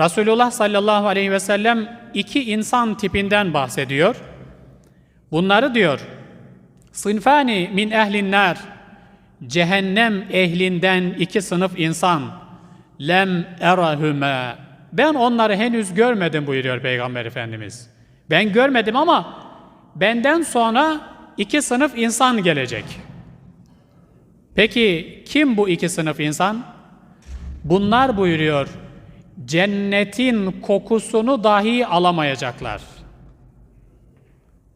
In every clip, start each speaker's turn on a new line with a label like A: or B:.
A: Resulullah sallallahu aleyhi ve sellem iki insan tipinden bahsediyor. Bunları diyor, Sınfani min ehlin nar, cehennem ehlinden iki sınıf insan, lem erahüme. Ben onları henüz görmedim buyuruyor Peygamber Efendimiz. Ben görmedim ama benden sonra iki sınıf insan gelecek. Peki kim bu iki sınıf insan? Bunlar buyuruyor, cennetin kokusunu dahi alamayacaklar.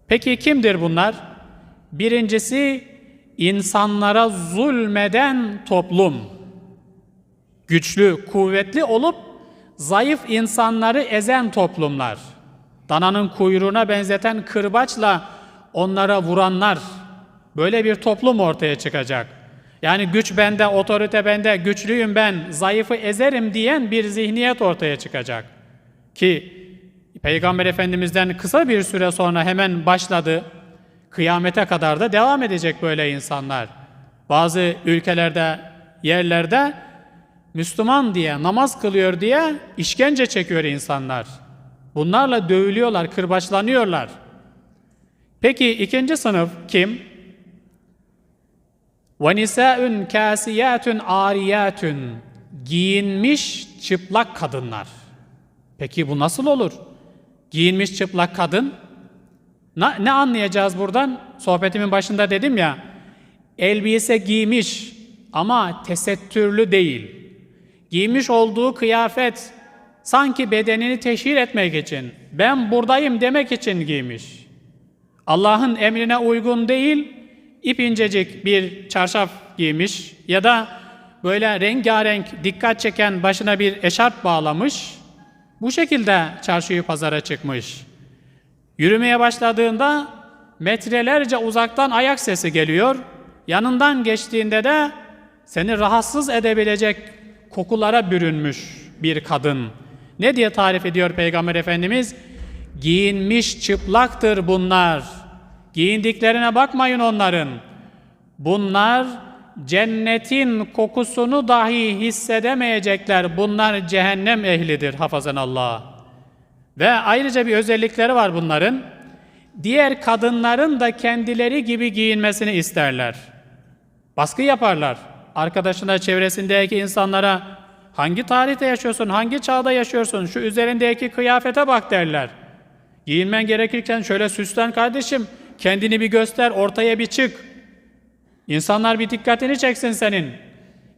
A: Peki kimdir bunlar? Birincisi insanlara zulmeden toplum. Güçlü, kuvvetli olup zayıf insanları ezen toplumlar. Dananın kuyruğuna benzeten kırbaçla onlara vuranlar. Böyle bir toplum ortaya çıkacak. Yani güç bende, otorite bende, güçlüyüm ben, zayıfı ezerim diyen bir zihniyet ortaya çıkacak. Ki Peygamber Efendimiz'den kısa bir süre sonra hemen başladı. Kıyamete kadar da devam edecek böyle insanlar. Bazı ülkelerde, yerlerde Müslüman diye, namaz kılıyor diye işkence çekiyor insanlar. Bunlarla dövülüyorlar, kırbaçlanıyorlar. Peki ikinci sınıf kim? Ve nisaun kasiyatun ariyatun giyinmiş çıplak kadınlar. Peki bu nasıl olur? Giyinmiş çıplak kadın ne, ne anlayacağız buradan? Sohbetimin başında dedim ya, elbise giymiş ama tesettürlü değil. Giymiş olduğu kıyafet sanki bedenini teşhir etmek için, ben buradayım demek için giymiş. Allah'ın emrine uygun değil, ip incecik bir çarşaf giymiş ya da böyle rengarenk dikkat çeken başına bir eşarp bağlamış. Bu şekilde çarşıyı pazara çıkmış. Yürümeye başladığında metrelerce uzaktan ayak sesi geliyor. Yanından geçtiğinde de seni rahatsız edebilecek kokulara bürünmüş bir kadın. Ne diye tarif ediyor Peygamber Efendimiz? Giyinmiş çıplaktır bunlar. Giyindiklerine bakmayın onların. Bunlar cennetin kokusunu dahi hissedemeyecekler. Bunlar cehennem ehlidir hafazan Allah. Ve ayrıca bir özellikleri var bunların. Diğer kadınların da kendileri gibi giyinmesini isterler. Baskı yaparlar. Arkadaşına, çevresindeki insanlara hangi tarihte yaşıyorsun, hangi çağda yaşıyorsun, şu üzerindeki kıyafete bak derler. Giyinmen gerekirken şöyle süslen kardeşim, kendini bir göster, ortaya bir çık. İnsanlar bir dikkatini çeksin senin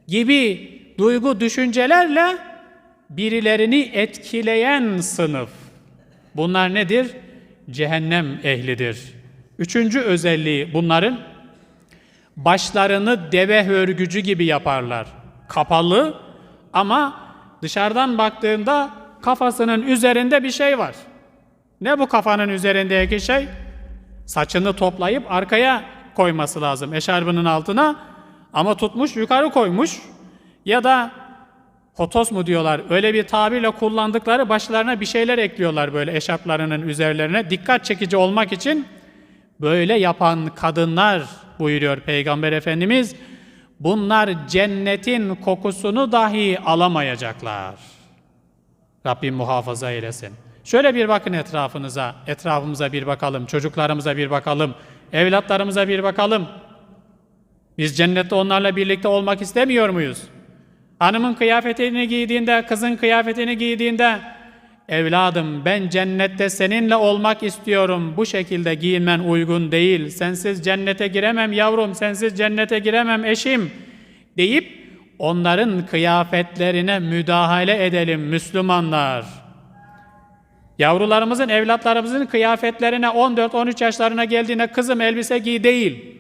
A: gibi duygu düşüncelerle birilerini etkileyen sınıf. Bunlar nedir? Cehennem ehlidir. Üçüncü özelliği bunların başlarını deve hörgücü gibi yaparlar. Kapalı ama dışarıdan baktığında kafasının üzerinde bir şey var. Ne bu kafanın üzerindeki şey? Saçını toplayıp arkaya koyması lazım eşarbının altına. Ama tutmuş yukarı koymuş. Ya da hotos mu diyorlar? Öyle bir tabirle kullandıkları başlarına bir şeyler ekliyorlar böyle eşarplarının üzerlerine. Dikkat çekici olmak için böyle yapan kadınlar buyuruyor Peygamber Efendimiz. Bunlar cennetin kokusunu dahi alamayacaklar. Rabbim muhafaza eylesin. Şöyle bir bakın etrafınıza, etrafımıza bir bakalım, çocuklarımıza bir bakalım, evlatlarımıza bir bakalım. Biz cennette onlarla birlikte olmak istemiyor muyuz? Hanımın kıyafetini giydiğinde, kızın kıyafetini giydiğinde, evladım ben cennette seninle olmak istiyorum. Bu şekilde giyinmen uygun değil. Sensiz cennete giremem yavrum, sensiz cennete giremem eşim deyip onların kıyafetlerine müdahale edelim Müslümanlar. Yavrularımızın, evlatlarımızın kıyafetlerine 14-13 yaşlarına geldiğinde kızım elbise giy değil.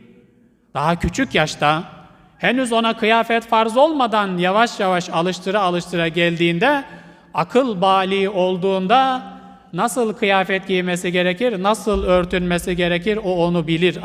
A: Daha küçük yaşta henüz ona kıyafet farz olmadan yavaş yavaş alıştıra alıştıra geldiğinde akıl bali olduğunda nasıl kıyafet giymesi gerekir, nasıl örtünmesi gerekir o onu bilir.